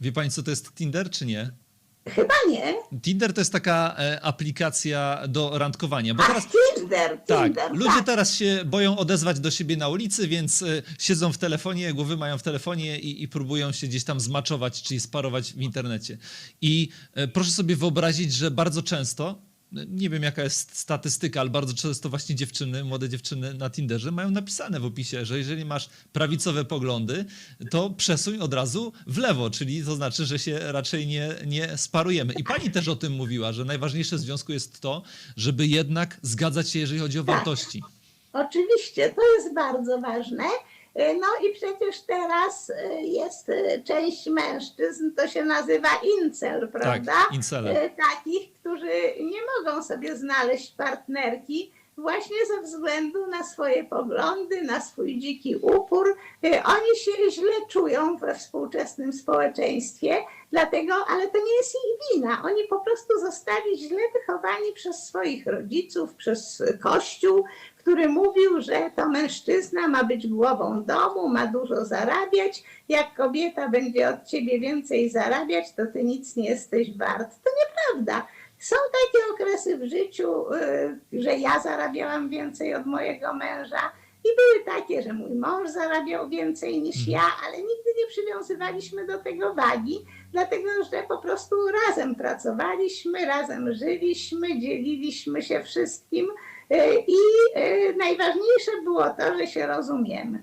Wie pani, co to jest Tinder, czy nie? Chyba nie. Tinder to jest taka e, aplikacja do randkowania, bo A, teraz... Tinder, Tak, Tinder, ludzie tak. teraz się boją odezwać do siebie na ulicy, więc y, siedzą w telefonie, głowy mają w telefonie i, i próbują się gdzieś tam zmaczować, czyli sparować w internecie. I y, proszę sobie wyobrazić, że bardzo często, nie wiem jaka jest statystyka, ale bardzo często właśnie dziewczyny, młode dziewczyny na Tinderze mają napisane w opisie, że jeżeli masz prawicowe poglądy, to przesuń od razu w lewo, czyli to znaczy, że się raczej nie, nie sparujemy. I pani też o tym mówiła, że najważniejsze w związku jest to, żeby jednak zgadzać się, jeżeli chodzi o Tak. wartości. Oczywiście, to jest bardzo ważne. E, No i przecież teraz e, jest e, część mężczyzn, to się nazywa incel, prawda? Tak, incele. Takich, którzy nie mogą sobie znaleźć partnerki właśnie ze względu na swoje poglądy, na swój dziki upór. Oni się źle czują we współczesnym społeczeństwie, dlatego, ale to nie jest ich wina. Oni po prostu zostali źle wychowani przez swoich rodziców, przez Kościół, który mówił, że to mężczyzna ma być głową domu, ma dużo zarabiać. Jak kobieta będzie od ciebie więcej zarabiać, to ty nic nie jesteś wart. To nieprawda. Są takie okresy w życiu, y, że ja zarabiałam więcej od mojego męża. I były takie, że mój mąż zarabiał więcej niż ja, ale nigdy nie przywiązywaliśmy do tego wagi, dlatego że po prostu razem pracowaliśmy, razem żyliśmy, dzieliliśmy się wszystkim. Y, I y, najważniejsze było to, że się rozumiemy.